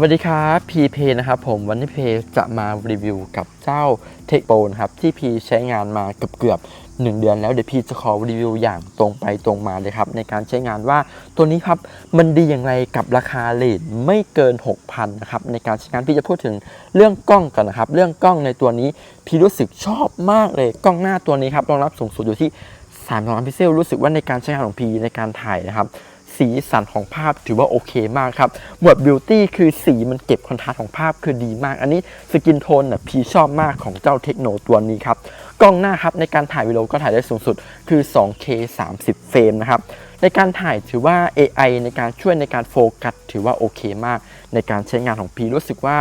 วัสดีครับพีเพนะครับผมวันนี้เพจะมารีวิวกับเจ้าเทคโปนะครับที่พีใช้งานมาเกือบเกือบหนึ่งเดือนแล้วเดี๋ยวพีจะขอรีวิวอย่างตรงไปตรงมาเลยครับ ในการใช้งานว่าตัวนี้ครับมันดีอย่างไรกับราคาเลทไม่เกิน 6,000นะครับในการใช้งานพี่จะพูดถึงเรื่องกล้องกันนะครับ เรื่องกล้องในตัวนี้พี่รู้สึกชอบมากเลยกล้องหน้าตัวนี้ครับรองรับสูงสุดอยู่ที่3ล้านพิกเซลรู้สึกว่าในการใช้งานของพีในการถ่ายนะครับ สีสันของภาพถือว่าโอเคมากครับ หมวดบิวตี้คือสีมันเก็บคอนทราสต์ของภาพคือดีมาก อันนี้สกินโทนน่ะพีชอบมากของเจ้าเทคโนตัวนี้ครับ กล้องหน้าครับในการถ่ายวิดีโอก็ถ่ายได้สูงสุดคือ 2K 30 เฟรมนะครับ ในการถ่ายถือว่า AI ในการช่วยในการโฟกัสถือว่าโอเคมาก ในการใช้งานของพีรู้สึกว่า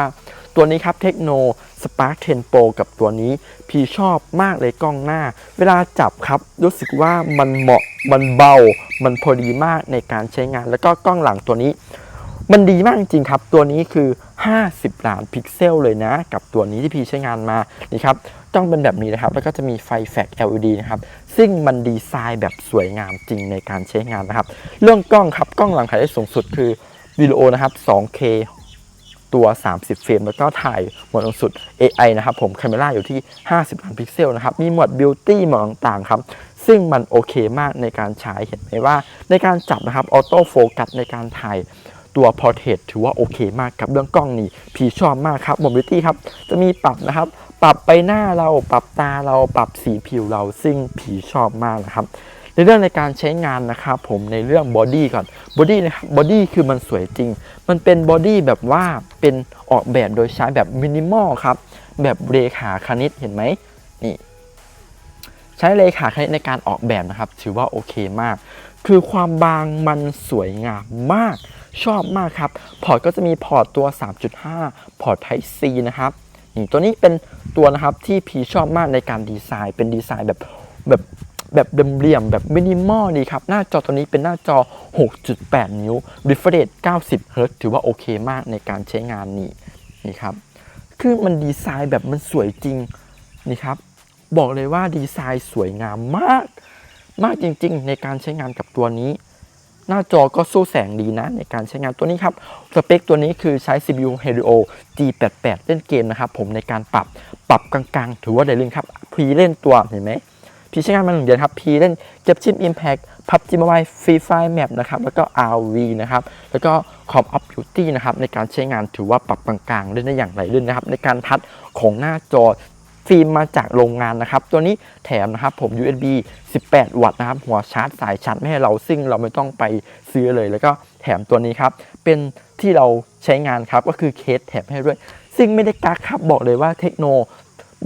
ตัวนี้ครับเทคโน Spark 10 Pro กับตัวนี้ พีชอบมากเลยกล้องหน้า เวลาจับครับรู้สึกว่ามันเหมาะมันเบา มันพอดีมากในการใช้งาน แล้วก็กล้องหลังตัวนี้ มันดีมากจริงครับ ตัวนี้คือ 50 ล้านพิกเซลเลยนะ กับตัวนี้ที่พีใช้งานมานี่ครับต้องเป็นแบบนี้นะครับ แล้วก็จะมีไฟแฟลช LED นะครับ ซึ่งมันดีไซน์แบบสวยงามจริงในการใช้งานนะครับ เรื่องกล้องครับ กล้องหลังถ่ายได้สูงสุดคือวิดีโอนะครับ 2K ตัว 30 เฟรม แล้วก็ถ่ายหมดสูงสุด AI นะครับผม คาเมราอยู่ที่ 50ล้านพิกเซลนะครับ มีหมด Beauty หมดต่างๆครับ ซึ่งมันโอเคมากในการใช้ เห็นไหมว่าในการจับนะครับ ออโต้โฟกัสในการถ่ายตัว Portrait ถือว่าโอเคมากกับ เรื่องกล้องนี่พีชอบมากครับโหมด Beauty ครับ จะมีปรับนะครับ ปรับไปหน้าเรา ปรับตาเรา ปรับสีผิวเรา ซึ่งผีชอบมากนะครับ ในเรื่องในการใช้งานนะครับผมในเรื่องบอดี้ก่อนบอดี้นะครับบอดี้คือมันสวยจริง มันเป็นบอดี้แบบว่าเป็นออกแบบโดยใช้แบบมินิมอลครับ แบบเลขาคณิตเห็นไหมนี่ใช้เลขาคณิตในการออกแบบนะครับ ถือว่าโอเคมาก คือความบางมันสวยงามมาก ชอบมากครับ พอร์ตก็จะมีพอร์ตตัว 3.5 พอร์ต Type C นะครับนี่ตัวนี้เป็นตัวนะครับที่พีชอบมากในการดีไซน์ เป็นดีไซน์แบบแบบ แบบเหลี่ยมๆแบบมินิมอลดีครับ หน้าจอตัวนี้เป็นหน้าจอ 6.8 นิ้ว refresh 90 Hz ถือว่าโอเคมากในการใช้งานนี่นี่ครับ คือมันดีไซน์แบบมันสวยจริงนี่ครับ บอกเลยว่าดีไซน์สวยงามมาก มากจริง ๆ ในการใช้งานกับตัวนี้ หน้าจอก็สู้แสงดีนะ ในการใช้งานตัวนี้ครับสเปคตัวนี้คือใช้ CPU Helio G88 เล่นเกมนะครับผมในการปรับปรับกลางๆ ถือว่าได้เล่นครับพรีเล่นตัวเห็นไหม พีใช้งานมาหนึ่งเดือนครับพีเล่นเก็บชิม Impact PUBG Mobile Free Fire Map นะครับแล้วก็ RV นะครับแล้วก็ Call of Duty นะครับในการใช้งานถือว่าปรับกลางๆเล่นได้อย่างไรเล่นนะครับในการทัดของหน้าจอฟิล์มมาจากโรงงานนะครับ ตัวนี้แถมนะครับผม USB 18 วัตต์นะครับ หัวชาร์จสายชาร์จไม่ให้เราซึ่งเราไม่ต้องไปซื้อเลย แล้วก็แถมตัวนี้ครับ เป็นที่เราใช้งานครับ ก็คือเคสแถมให้ด้วย ซึ่งไม่ได้กักครับ บอกเลยว่าเทคโน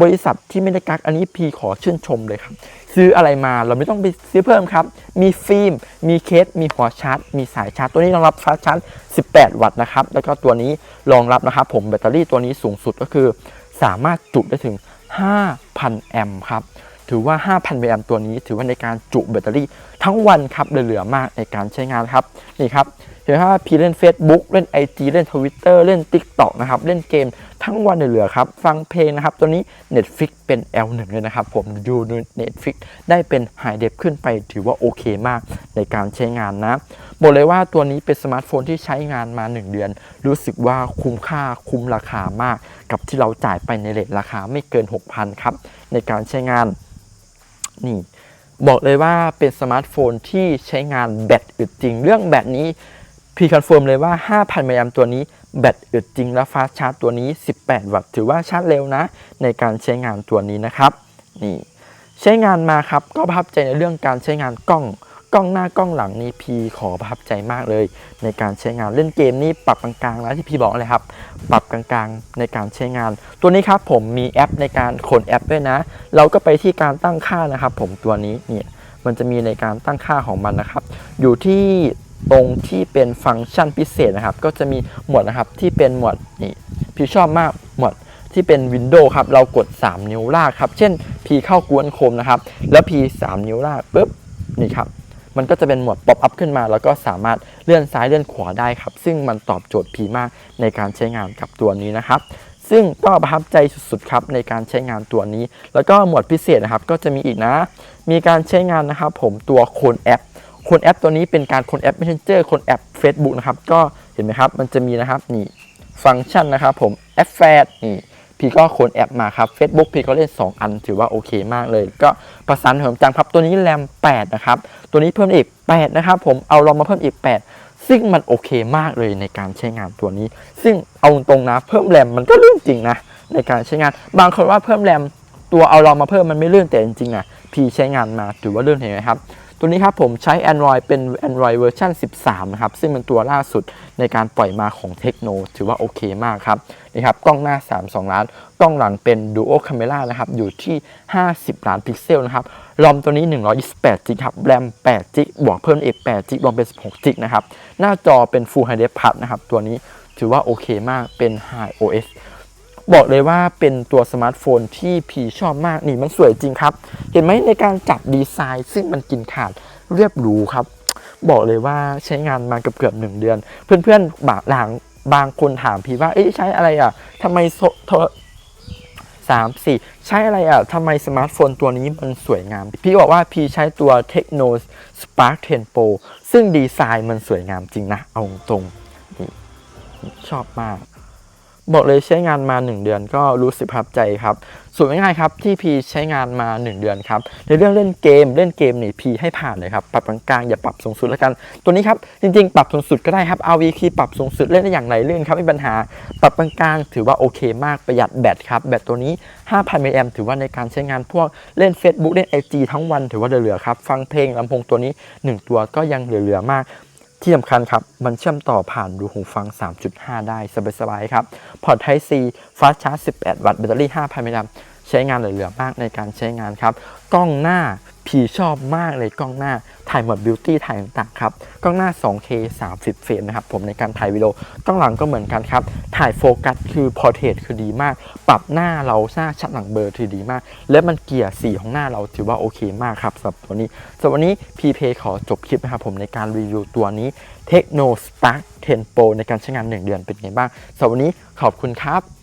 บริษัทที่ไม่ได้กักอันนี้พีขอชื่นชมเลยครับ ซื้ออะไรมาเราไม่ต้องไปซื้อเพิ่มครับ มีฟิล์ม มีเคส มีหัวชาร์จ มีสายชาร์จ ตัวนี้รองรับฟาชาร์จ 18 วัตต์นะครับ แล้วก็ตัวนี้รองรับนะครับผมแบตเตอรี่ตัวนี้สูงสุดก็คือ สามารถจุได้ถึง 5,000 แอมป์ครับ ถือว่า 5,000แอมป์ตัวนี้ ถือว่าในการจุแบตเตอรี่ ทั้งวันครับเหลือๆมากในการใช้งานครับนี่ครับเห็นว่าพี่เล่น Facebook เล่น IG เล่น Twitter เล่น TikTok นะครับเล่นเกมทั้งวันเหลือๆครับ ฟังเพลงนะครับ ตัวนี้ Netflix เป็น L1 เลยนะครับ ผมดู Netflix ได้เป็น High d e ขึ้นไปถือว่าโอเคมากในการใช้งานนะ บอกเลยว่าตัวนี้เป็นสมาร์ทโฟนที่ใช้งานมา 1 เดือน รู้สึกว่าคุ้มค่าคุ้มราคามาก กับที่เราจ่ายไปในเลทราคาไม่เกิน 6,000 ครับ ในการใช้งาน นี่บอกเลยว่าเป็นสมาร์ทโฟนที่ใช้งานแบตอึดจริง เรื่องแบตนี้พีคอนเฟิร์มเลยว่า 5,000มิลลิแอมตัวนี้แบตอึดจริงและฟาสชาร์จตัวนี้ 18 วัตต์ ถือว่าชาร์จเร็วนะ ในการใช้งานตัวนี้นะครับ นี่ ใช้งานมาครับ ก็ประทับใจในเรื่องการใช้งานกล้อง กล้องหน้ากล้องหลังนี่พีขอประทับใจมากเลย ในการใช้งานเล่นเกมนี่ปรับกลางๆแล้วที่พี่บอกเลยครับ ปรับกลางๆในการใช้งาน ตัวนี้ครับผมมีแอปในการขนแอปด้วยนะ เราก็ไปที่การตั้งค่านะครับ ผมตัวนี้เนี่ยมันจะมีในการตั้งค่าของมันนะครับ อยู่ที่ตรงที่เป็นฟังก์ชันพิเศษนะครับ ก็จะมีหมวดนะครับที่เป็นหมวดนี่พี่ชอบมากหมวดที่เป็น Windows ครับ เรากด 3 นิ้วลากครับ เช่น P เข้ากวนโคมนะครับ แล้ว P 3 นิ้วลากปุ๊บนี่ครับ มันก็จะเป็นหมวดป๊อปอัพขึ้นมา แล้วก็สามารถเลื่อนซ้ายเลื่อนขวาได้ครับ ซึ่งมันตอบโจทย์พีมากในการใช้งานกับตัวนี้นะครับซึ่งก็ประทับใจสุดๆครับในการใช้งานตัวนี้ แล้วก็หมวดพิเศษนะครับก็จะมีอีกนะ มีการใช้งานนะครับผมตัวโคนแอปโคนแอปตัวนี้เป็นการโคนแอป Messenger โคนแอป Facebook นะครับก็เห็นไหมครับมันจะมีนะครับนี่ฟังก์ชันนะครับผมแอปแฟดนี่ พี่ก็คนแอปมาครับ Facebook พี่ก็เล่น 2 อันถือว่าโอเคมากเลย ก็ประสานเหิมจังครับตัวนี้แรม 8 นะครับ ตัวนี้เพิ่มอีก 8 นะครับ ผมเอาลองมาเพิ่มอีก 8 ซึ่งมันโอเคมากเลยในการใช้งานตัวนี้ ซึ่งเอาตรงนะ เพิ่มแรมมันก็เรื่องจริงนะ ในการใช้งาน บางคนว่าเพิ่มแรมตัวเอาลองมาเพิ่มมันไม่เลื่อนแต่จริงๆอะพี่ใช้งานมาถือว่าเลื่อนเห็นไหมครับ ตัวนี้ครับผมใช้ Android เป็น Android เวอร์ชัน13 นะครับ ซึ่งเป็นตัวล่าสุดในการปล่อยมาของเทคโนถือว่าโอเคมากครับนี่ครับกล้องหน้า 32 ล้าน กล้องหลังเป็น Duo Camera นะครับ อยู่ที่ 50 ล้านพิกเซลนะครับรอมตัวนี้ 128จิกครับแรม8จิกบวกเพิ่มอีก8จิกรวมเป็น 16จิกนะครับ หน้าจอเป็น Full HD Plus นะครับ ตัวนี้ถือว่าโอเคมากเป็น High OS บอกเลยว่าเป็นตัวสมาร์ทโฟนที่พีชอบมากนี่มันสวยจริงครับ เห็นไหมในการจัดดีไซน์ซึ่งมันกินขาดเรียบหรูครับ บอกเลยว่าใช้งานมาเกือบเกือบๆหนึ่งเดือน เพื่อนๆบางหลังบางคนถามพี่ว่า เอ๊ะใช้อะไรอะทำไมโซทรสามสี่ใช้อะไรอะทำไมสมาร์ทโฟนตัวนี้มันสวยงาม พี่บอกว่าพี่ใช้ตัว Techno Spark 10 Pro ซึ่งดีไซน์มันสวยงามจริงนะ เอาตรงชอบมาก บอกเลยใช้งานมา 1 เดือนก็รู้สึกประทับใจครับส่วนง่ายๆครับที่พีใช้งานมา 1 เดือนครับในเรื่องเล่นเกมเล่นเกมนี่พีให้ผ่านเลยครับปรับกลางๆอย่าปรับสูงสุดแล้วกัน ตัวนี้ครับจริงๆ ปรับสูงสุดก็ได้ครับ RV คีย์ปรับสูงสุดเล่นได้อย่างไรเรื่องครับไม่มีปัญหาปรับกลางๆถือว่าโอเคมากประหยัดแบตครับแบตตัวนี้ 5,000มิลลิแอมถือว่าในการใช้งานพวกเล่น Facebook เล่น IG ทั้งวันถือว่าเหลือๆครับฟังเพลงลำโพงตัวนี้ 1 ตัวก็ยังเหลือๆมาก ที่สำคัญครับ มันเชื่อมต่อผ่านรูหูฟัง 3.5 ได้สบายๆครับ พอร์ต Type C ฟาสชาร์จ18 วัตต์ แบตเตอรี่ 5,000มิลลิแอมใช้งานเหลือๆมากในการใช้งานครับ กล้องหน้า พีชอบมากเลยกล้องหน้าถ่ายหมดบิวตี้ถ่ายต่างๆครับ กล้องหน้า 2K 30 เฟรมนะครับผมในการถ่ายวิดีโอกล้องหลังก็เหมือนกันครับ ถ่ายโฟกัสคือพอเทรตคือดีมาก ปรับหน้าเราหน้าชัดหลังเบอร์คือดีมาก และมันเกี่ยสีของหน้าเราถือว่าโอเคมากครับสำหรับตัวนี้สำหรับวันนี้พีเพขอจบคลิปนะครับผมในการรีวิวตัวนี้ Techno Spark 10 Pro ในการใช้งาน 1 เดือนเป็นไงบ้างสำหรับวันนี้ขอบคุณครับ